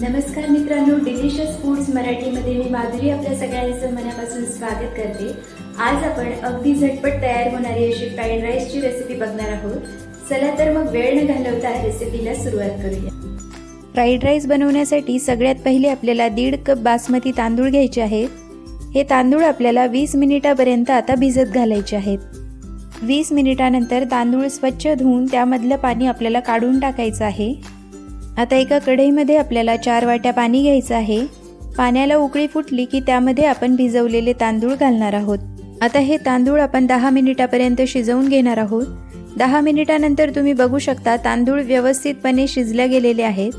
नमस्कार मित्रांनो delicious foods मराठीमध्ये मी माधुरी आपल्या सगळ्यांचं मनापासून स्वागत करते. आज आपण अगदी झटपट तयार होणारी अशी फ्राईड राईसची रेसिपी बघणार आहोत. चला तर मग वेळ न घालवता रेसिपीला सुरुवात करूया. फ्राईड राईस बनवण्यासाठी सगळ्यात पहिले आपल्याला दीड कप बासमती तांदूळ घ्यायचे आहेत. हे तांदूळ आपल्याला वीस मिनिटापर्यंत आता भिजत घालायचे आहेत. वीस मिनिटानंतर तांदूळ स्वच्छ धुवून त्यामधलं पाणी आपल्याला काढून टाकायचं आहे. आता एका कढईमध्ये आपल्याला चार वाट्या पाणी घ्यायचं आहे. पाण्याला उकळी फुटली की त्यामध्ये आपण भिजवलेले तांदूळ घालणार आहोत. आता हे तांदूळ आपण दहा मिनिटापर्यंत शिजवून घेणार आहोत. दहा मिनिटानंतर तुम्ही बघू शकता तांदूळ व्यवस्थितपणे शिजल्या गेलेले आहेत.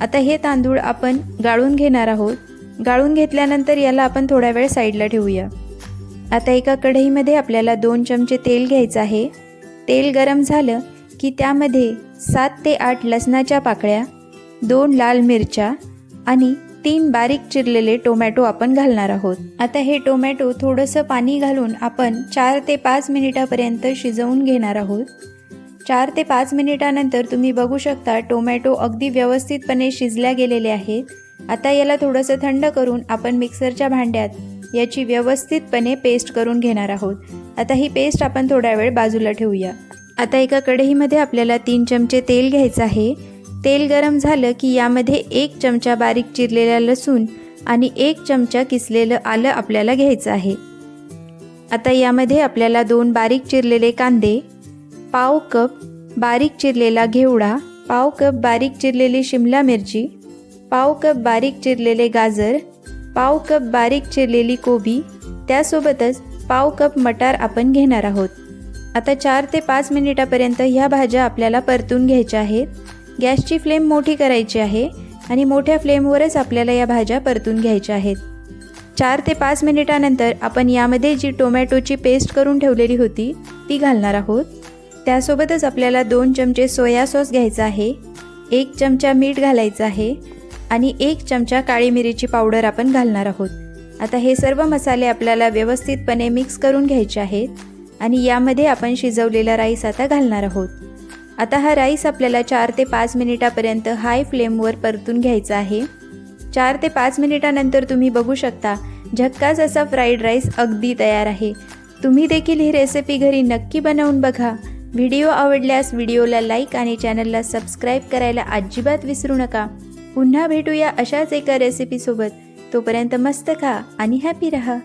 आता हे तांदूळ आपण गाळून घेणार आहोत. गाळून घेतल्यानंतर याला आपण थोडा वेळ साईडला ठेवूया. आता एका कढईमध्ये आपल्याला दोन चमचे तेल घ्यायचं आहे. तेल गरम झालं की त्यामध्ये सात ते आठ लसणाच्या पाकळ्या दोन लाल मिरच्या आणि तीन बारीक चिरलेले टोमॅटो आपण घालणार आहोत. आता हे टोमॅटो थोडंसं पाणी घालून आपण चार ते पाच मिनिटापर्यंत शिजवून घेणार आहोत. चार ते पाच मिनिटानंतर तुम्ही बघू शकता टोमॅटो अगदी व्यवस्थितपणे शिजल्या गेलेले आहेत. आता याला थोडंसं थंड करून आपण मिक्सरच्या भांड्यात याची व्यवस्थितपणे पेस्ट करून घेणार आहोत. आता ही पेस्ट आपण थोडा वेळ बाजूला ठेवूया. आता एका कढईमध्ये आपल्याला तीन चमचे तेल घ्यायचं आहे. तेल गरम झालं की यामध्ये एक चमचा बारीक चिरलेला लसूण आणि एक चमचा किसलेलं आलं आपल्याला घ्यायचं आहे. आता यामध्ये आपल्याला दोन बारीक चिरलेले कांदे पाव कप बारीक चिरलेला घेवडा पाव कप बारीक चिरलेली शिमला मिरची पाव कप बारीक चिरलेले गाजर पाव कप बारीक चिरलेली कोबी त्यासोबतच पाव कप मटार आपण घेणार आहोत. आता चार ते पाच मिनिटापर्यंत ह्या भाज्या आपल्याला परतून घ्यायच्या आहेत. गॅसची फ्लेम मोठी करायची आहे आणि मोठ्या फ्लेमवरच आपल्याला या भाज्या परतून घ्यायच्या आहेत. चार ते पाच मिनिटानंतर आपण यामध्ये जी टोमॅटोची पेस्ट करून ठेवलेली होती ती घालणार आहोत. त्यासोबतच आपल्याला दोन चमचे सोया सॉस घ्यायचा आहे एक चमचा मीठ घालायचं आहे आणि एक चमचा काळी मिरीची पावडर आपण घालणार आहोत. आता हे सर्व मसाले आपल्याला व्यवस्थितपणे मिक्स करून घ्यायचे आहेत. आणि यामध्ये आपण शिजवलेला राईस आता घालणार आहोत. आता हा राईस आपल्याला चार ते पाच मिनिटापर्यंत हाय फ्लेमवर परतून घ्यायचा आहे. चार ते पाच मिनिटानंतर तुम्ही बघू शकता झक्काच असा फ्राईड राईस अगदी तयार आहे. तुम्ही देखील ही रेसिपी घरी नक्की बनवून बघा. व्हिडिओ आवडल्यास व्हिडिओला लाईक आणि चॅनलला सबस्क्राईब करायला अजिबात विसरू नका. पुन्हा भेटूया अशाच एका रेसिपीसोबत. तोपर्यंत मस्त खा आणि हॅपी रहा.